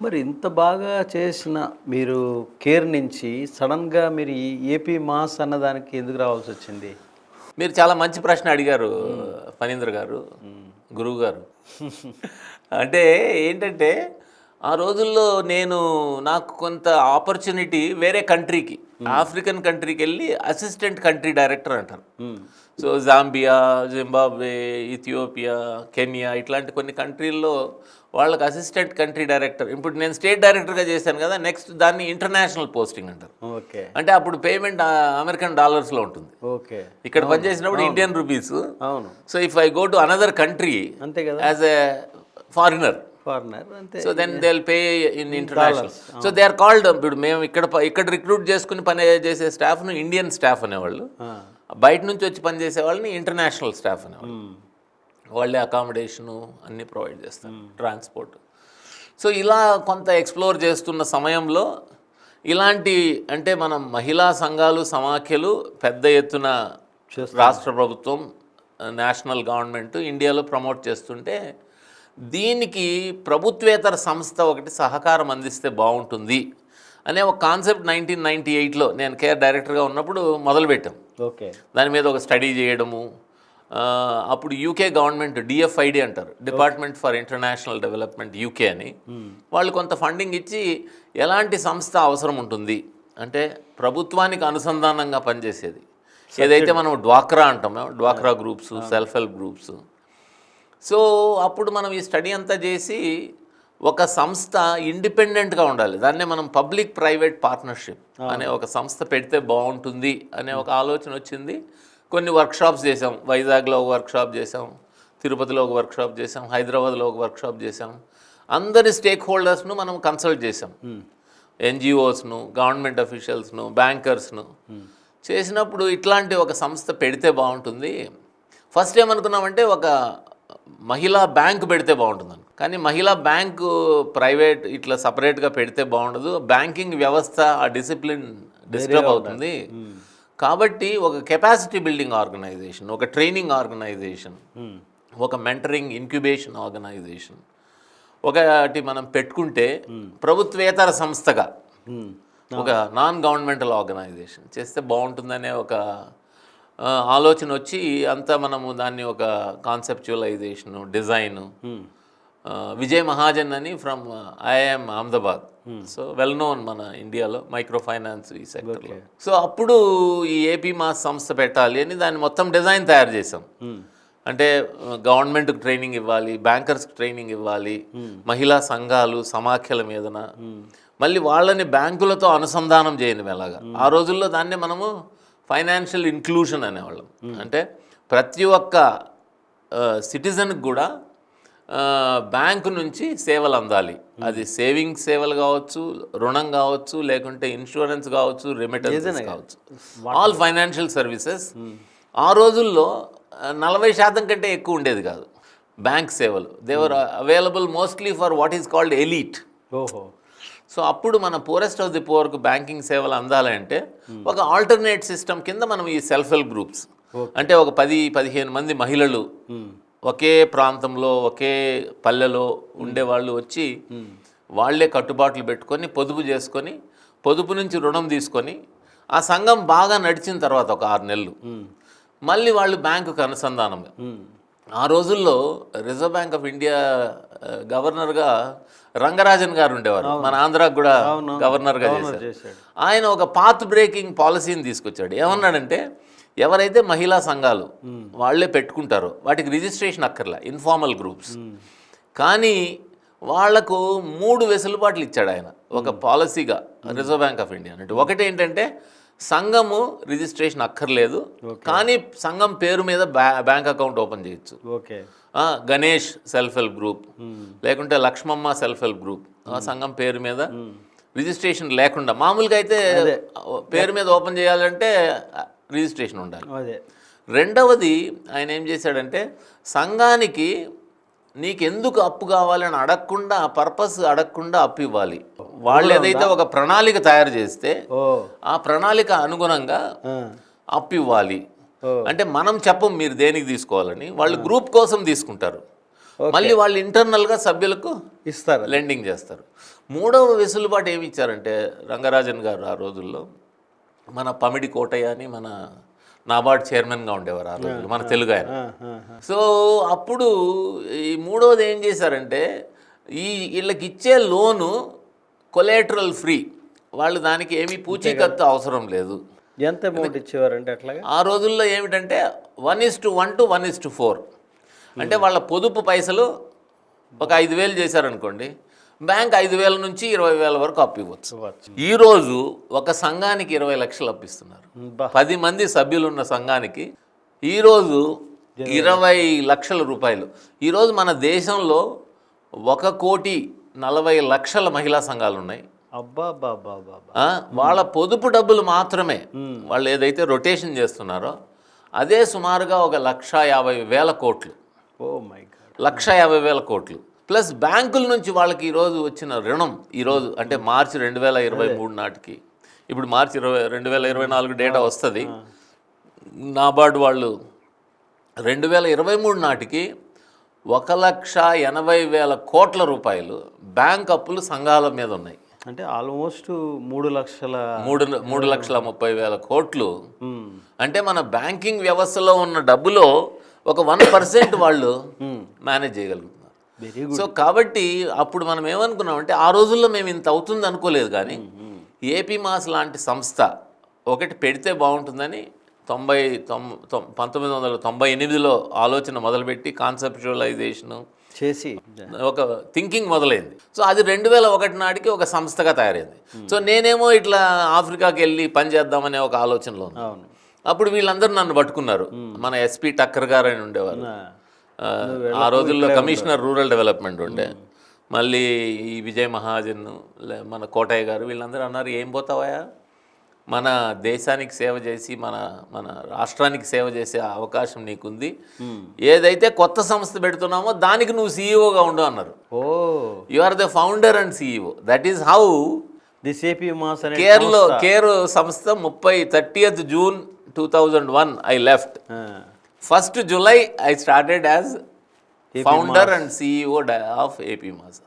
మరి ఇంత బాగా చేసిన మీరు కేర్ నుంచి సడన్గా మీరు ఈ ఏపీ మాస్ అన్నదానికి ఎందుకు రావాల్సి వచ్చింది? మీరు చాలా మంచి ప్రశ్న అడిగారు ఫణీంద్ర గారు గురువు గారు. అంటే ఏంటంటే ఆ రోజుల్లో నేను నాకు కొంత ఆపర్చునిటీ వేరే కంట్రీకి ఆఫ్రికన్ కంట్రీకి వెళ్ళి అసిస్టెంట్ కంట్రీ డైరెక్టర్ అంటారు so Zambia Zimbabwe Ethiopia Kenya ఇట్లాంటి కొన్ని కంట్రీల్లో వాళ్ళకి అసిస్టెంట్ కంట్రీ డైరెక్టర్ ఇప్పుడు నేను స్టేట్ డైరెక్టర్గా చేశాను కదా నెక్స్ట్ దాన్ని ఇంటర్నేషనల్ పోస్టింగ్ అంటారు. ఓకే. అంటే అప్పుడు పేమెంట్ అమెరికన్ డాలర్స్లో ఉంటుంది. ఓకే. ఇక్కడ పనిచేసినప్పుడు ఇండియన్ రూపీస్ అవును. So if I go to another country అంతే కదా. యాజ్ ఎ ఫారినర్ ఫారినర్ అంతే so then they pay in international so they are called ఇప్పుడు మేము ఇక్కడ ఇక్కడ రిక్రూట్ చేసుకుని పని చేసే స్టాఫ్ను ఇండియన్ స్టాఫ్ అనేవాళ్ళు. బయట నుంచి వచ్చి పని చేసే వాళ్ళని ఇంటర్నేషనల్ స్టాఫ్ అనేవాళ్ళు. మ్మ్. వాళ్ళే అకామిడేషను అన్నీ ప్రొవైడ్ చేస్తారు ట్రాన్స్పోర్ట్ సో ఇలా కొంత ఎక్స్ప్లోర్ చేస్తున్న సమయంలో ఇలాంటి అంటే మనం మహిళా సంఘాలు సమాఖ్యలు పెద్ద ఎత్తున రాష్ట్ర ప్రభుత్వం నేషనల్ గవర్నమెంట్ ఇండియాలో ప్రమోట్ చేస్తుంటే దీనికి ప్రభుత్వేతర సంస్థ ఒకటి సహకారం అందిస్తే బాగుంటుంది అనే ఒక కాన్సెప్ట్ నైన్టీన్ నైంటీ ఎయిట్లో నేను కేర్ డైరెక్టర్గా ఉన్నప్పుడు మొదలుపెట్టాం. ఓకే. దాని మీద ఒక స్టడీ చేయడము అప్పుడు యూకే గవర్నమెంట్ డిఎఫ్ఐడి అంటారు department for international development UK అని. వాళ్ళు కొంత ఫండింగ్ ఇచ్చి ఎలాంటి సంస్థ అవసరం ఉంటుంది? అంటే ప్రభుత్వానికి అనుసంధానంగా పనిచేసేది. ఏదైతే మనం డ్వాక్రా అంటామో డ్వాక్రా groups self help groups so అప్పుడు మనం ఈ స్టడీ అంతా చేసి ఒక సంస్థ ఇండిపెండెంట్గా ఉండాలి. దాన్నే మనం పబ్లిక్ ప్రైవేట్ పార్ట్నర్షిప్ అనే ఒక సంస్థ పెడితే బాగుంటుంది అనే ఒక ఆలోచన వచ్చింది. కొన్ని వర్క్షాప్స్ చేసాం వైజాగ్లో ఒక వర్క్షాప్ చేసాం తిరుపతిలో ఒక వర్క్షాప్ చేసాం హైదరాబాద్లో ఒక వర్క్షాప్ చేసాం అందరి స్టేక్ హోల్డర్స్ను మనం కన్సల్ట్ చేసాం ఎన్జిఓస్ను గవర్నమెంట్ అఫీషియల్స్ను బ్యాంకర్స్ను చేసినప్పుడు ఇట్లాంటి ఒక సంస్థ పెడితే బాగుంటుంది. ఫస్ట్ ఏమనుకున్నామంటే ఒక మహిళా బ్యాంక్ పెడితే బాగుంటుందని. కానీ మహిళా బ్యాంకు ప్రైవేట్ ఇట్లా సపరేట్గా పెడితే బాగుండదు. బ్యాంకింగ్ వ్యవస్థ ఆ డిసిప్లిన్ డిస్టర్బ్ అవుతుంది. కాబట్టి ఒక కెపాసిటీ బిల్డింగ్ ఆర్గనైజేషన్ ఒక ట్రైనింగ్ ఆర్గనైజేషన్. ఒక మెంటరింగ్ ఇంక్యుబేషన్ ఆర్గనైజేషన్ ఒకటి మనం పెట్టుకుంటే ప్రభుత్వేతర సంస్థగా. ఒక నాన్ గవర్నమెంటల్ ఆర్గనైజేషన్ చేస్తే బాగుంటుందనే ఒక ఆలోచన వచ్చి అంతా మనము దాన్ని ఒక కాన్సెప్చువలైజేషను డిజైను మ్మ్. విజయ్ మహాజన్ అని from IIM Ahmedabad. So well known మన ఇండియాలో మైక్రో ఫైనాన్స్ ఈ సెక్టర్లో. సో అప్పుడు ఈ ఏపీ మాస్ సంస్థ పెట్టాలి అని దాన్ని మొత్తం డిజైన్ తయారు చేసాం మ్మ్. అంటే గవర్నమెంట్కి ట్రైనింగ్ ఇవ్వాలి బ్యాంకర్స్కి ట్రైనింగ్ ఇవ్వాలి మహిళా సంఘాలు సమాఖ్యల మీదన. మళ్ళీ వాళ్ళని బ్యాంకులతో అనుసంధానం చేయని ఎలాగా. ఆ రోజుల్లో దాన్నే మనము ఫైనాన్షియల్ ఇన్క్లూషన్ అనేవాళ్ళం. అంటే ప్రతి ఒక్క సిటిజన్కి కూడా బ్యాంకు నుంచి సేవలు అందాలి. అది సేవింగ్ సేవలు కావచ్చు రుణం కావచ్చు లేకుంటే ఇన్సూరెన్స్ కావచ్చు రెమిటెన్స్ కావచ్చు. ఆల్ ఫైనాన్షియల్ సర్వీసెస్ ఆ రోజుల్లో నలభై శాతం కంటే ఎక్కువ ఉండేది కాదు. బ్యాంక్ సేవలు. They were available mostly for what is called elite ఓహో. సో అప్పుడు మన పూరెస్ట్ ఆఫ్ ది పోర్కు బ్యాంకింగ్ సేవలు అందాలంటే ఒక ఆల్టర్నేట్ సిస్టమ్ కింద మనం ఈ సెల్ఫ్ హెల్ప్ గ్రూప్స్ అంటే ఒక పది పదిహేను మంది మహిళలు మ్మ్. ఒకే ప్రాంతంలో ఒకే పల్లెలో ఉండేవాళ్ళు వచ్చి వాళ్ళే కట్టుబాట్లు పెట్టుకొని పొదుపు చేసుకొని పొదుపు నుంచి రుణం తీసుకొని ఆ సంఘం బాగా నడిచిన తర్వాత ఒక ఆరు నెలలు మళ్ళీ వాళ్ళు బ్యాంకుకు అనుసంధానం. ఆ రోజుల్లో రిజర్వ్ బ్యాంక్ ఆఫ్ ఇండియా గవర్నర్గా రంగరాజన్ గారు ఉండేవారు. మన ఆంధ్రాకు కూడా గవర్నర్గా చేశారు. ఆయన ఒక పాత్ బ్రేకింగ్ పాలసీని తీసుకొచ్చాడు. ఏమన్నాడంటే ఎవరైతే మహిళా సంఘాలు వాళ్ళే పెట్టుకుంటారో వాటికి రిజిస్ట్రేషన్ అక్కర్లా ఇన్ఫార్మల్ గ్రూప్స్ కానీ వాళ్ళకు మూడు వెసులుబాట్లు ఇచ్చాడు ఆయన. ఒక పాలసీగా రిజర్వ్ బ్యాంక్ ఆఫ్ ఇండియా అంటే ఒకటి ఏంటంటే సంఘము రిజిస్ట్రేషన్ అక్కర్లేదు. కానీ సంఘం పేరు మీద బ్యా బ్యాంక్ అకౌంట్ ఓపెన్ చేయొచ్చు. Okay. Ganesh self help group. లేకుంటే లక్ష్మమ్మ సెల్ఫ్ హెల్ప్ గ్రూప్. ఆ సంఘం పేరు మీద రిజిస్ట్రేషన్ లేకుండా మామూలుగా అయితే పేరు మీద ఓపెన్ చేయాలంటే రిజిస్ట్రేషన్ ఉండాలి. అదే. రెండవది ఆయన ఏం చేశాడంటే సంఘానికి నీకెందుకు అప్పు కావాలని అడగకుండా పర్పస్ అడగకుండా అప్పు ఇవ్వాలి. వాళ్ళు ఏదైతే ఒక ప్రణాళిక తయారు చేస్తే ఆ ప్రణాళిక అనుగుణంగా. అప్పు ఇవ్వాలి అంటే మనం చెప్పం మీరు దేనికి తీసుకోవాలని వాళ్ళు గ్రూప్ కోసం తీసుకుంటారు. మళ్ళీ వాళ్ళు ఇంటర్నల్గా సభ్యులకు ఇస్తారు. లెండింగ్ చేస్తారు. మూడవ వెసులుబాటు ఏమి ఇచ్చారంటే రంగరాజన్ గారు ఆ రోజుల్లో మన పమిడి కోటయ్య అని మన నాబార్డ్ చైర్మన్గా ఉండేవారు ఆ రోజుల్లో మన తెలుగు ఆయన. సో అప్పుడు ఈ మూడవది ఏం చేశారంటే ఈ వీళ్ళకి ఇచ్చే లోను కొలేటరల్ ఫ్రీ. వాళ్ళు దానికి ఏమీ పూచీకత్తు అవసరం లేదు. ఎంత అమౌంట్ ఇచ్చేవారంటే అట్లాగా? ఆ రోజుల్లో ఏమిటంటే one is to one two one is to four అంటే వాళ్ళ పొదుపు పైసలు ఒక ఐదు వేలు చేశారనుకోండి బ్యాంక్ ఐదు వేల నుంచి ఇరవై వేల వరకు అప్పు ఇవ్వచ్చు. ఈరోజు ఒక సంఘానికి ఇరవై లక్షలు అప్పిస్తున్నారు పది మంది సభ్యులు ఉన్న సంఘానికి ఈరోజు ఇరవై లక్షల రూపాయలు. ఈరోజు మన దేశంలో ఒక కోటి నలభై లక్షల మహిళా సంఘాలు ఉన్నాయి వాళ్ళ పొదుపు డబ్బులు మాత్రమే వాళ్ళు ఏదైతే రొటేషన్ చేస్తున్నారో అదే సుమారుగా ఒక లక్ష యాభై వేల కోట్లు. లక్ష యాభై వేల కోట్లు. ప్లస్ బ్యాంకుల నుంచి వాళ్ళకి ఈరోజు వచ్చిన రుణం ఈరోజు అంటే మార్చి రెండు వేల ఇరవై మూడు నాటికి ఇప్పుడు మార్చి ఇరవై రెండు వేల ఇరవై నాలుగు డేటా వస్తుంది. నాబార్డు వాళ్ళు రెండు వేల ఇరవై మూడు నాటికి ఒక లక్ష ఎనభై వేల కోట్ల రూపాయలు బ్యాంక్ అప్పులు సంఘాల మీద ఉన్నాయి. అంటే ఆల్మోస్ట్ మూడు లక్షల మూడు మూడు లక్షల ముప్పై వేల కోట్లు. అంటే మన బ్యాంకింగ్ వ్యవస్థలో ఉన్న డబ్బులో ఒక వన్ పర్సెంట్ వాళ్ళు మేనేజ్ చేయగలుగుతున్నారు. సో కాబట్టి అప్పుడు మనం ఏమనుకున్నామంటే ఆ రోజుల్లో మేము ఇంత అవుతుంది అనుకోలేదు కానీ ఏపీ మాస్ లాంటి సంస్థ ఒకటి పెడితే బాగుంటుందని తొంభై తొం తొం- పంతొమ్మిది వందల తొంభై ఎనిమిదిలో ఆలోచన మొదలుపెట్టి కాన్సెప్చువలైజేషను చేసి ఒక థింకింగ్ మొదలైంది. సో అది రెండు వేల ఒకటి నాటికి ఒక సంస్థగా తయారైంది. సో నేనేమో ఇట్లా ఆఫ్రికాకి వెళ్ళి పని చేద్దామనే ఒక ఆలోచనలో అప్పుడు వీళ్ళందరూ నన్ను పట్టుకున్నారు. మన ఎస్పీ టక్కర్ గారు అని ఉండేవారు. ఆ, రోజుల్లో కమిషనర్ రూరల్ డెవలప్మెంట్ ఉండే. మళ్ళీ ఈ విజయ్ మహాజన్ లే- మన కోటయ్య గారు వీళ్ళందరూ అన్నారు ఏం పోతావా మన దేశానికి సేవ చేసి మన మన రాష్ట్రానికి సేవ చేసే అవకాశం నీకుంది. ఏదైతే కొత్త సంస్థ పెడుతున్నామో దానికి నువ్వు సీఈఓగా ఉండు అన్నారు. ఓ. You are the founder and CEO that is how this AP MAS కేర్లో care సంస్థ. ముప్పై thirtieth June two thousand one I left first July I started as founder and CEO of AP MAS